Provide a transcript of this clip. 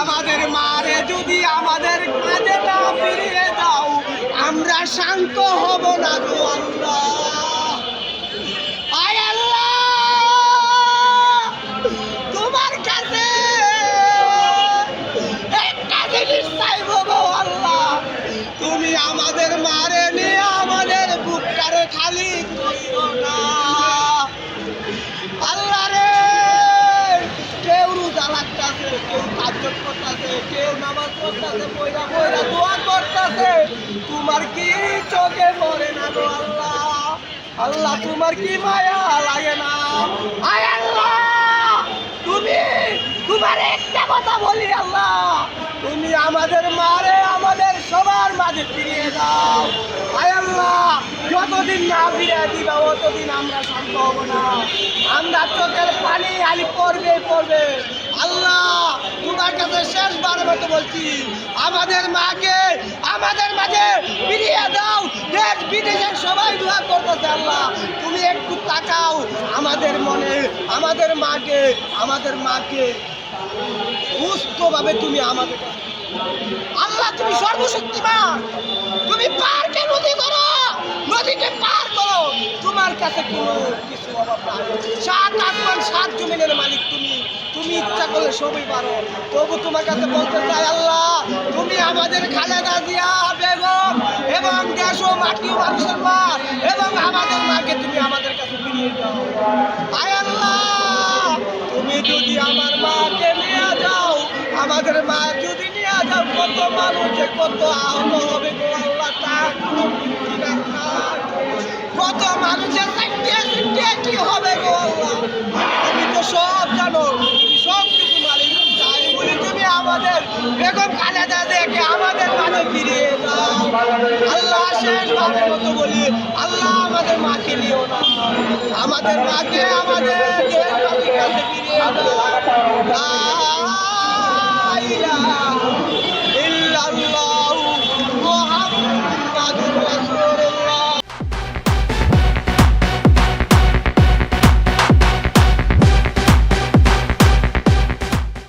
আমাদের মারে যদি আমাদের কাজে না ফিরিয়ে দাও আমরা শান্ত হব না জোয়ান তোমার কি চোখে পড়ে না আল্লাহ? আল্লাহ, তোমার কি মায়া লাগে না? তুমি, তোমার একটা কথা বলি আল্লাহ। তুমি আমাদের মারে, আমাদের সবার মাঝে ফিরিয়ে দাও। আয় আল্লাহ, যতদিন না ফিরিয়ে দিবা, অতদিন আমরা শান্ত হব না। আমরা চোখের পানি আলি পড়বে পড়বে। আল্লাহ, তোমার কাছে বলছি, আমাদের মাকে, আমাদের মাঝে ফিরিয়ে দাও। দেশ বিদেশের সবাই দোয়া করতেছে আল্লাহ। তুমি একটু তাকাও আমাদের মনে, আমাদের মাকে আমাদের মাকে। সুস্থভাবে তুমি আমাদের আল্লাহ, তুমি সর্বশক্তিমান। তোমার কাছে কোনো কিছু অভাব নাই। সাত আসমান, সাত জমিনের মালিক তুমি। তুমি ইচ্ছা করলে সবই পারো। তবু তোমার কাছে বলতে চাই, আল্লাহ, তুমি আমাদের খালেদা জিয়া, বেগম এবং দেশ ও মাটি ও মানুষের মা এবং আমাদের মাকে তুমি আমাদের কাছে ফিরিয়ে দাও। আয় আল্লাহ, তুমি যদি আমার মাকে নিয়ে যাও, আমাদের মা যদি নিয়ে যাও, কত মানুষ কত আহত মানুষের সব জানো, সব কিছু তাই বলি তুমি আমাদের বেগম খালেদা দেখে আমাদের মানে ফিরিয়ে দাও। আল্লাহ শেষবারের বলি, আল্লাহ আমাদের মাকে নিও আমাদের মাকে আমাদের দেশবাসীর কাছে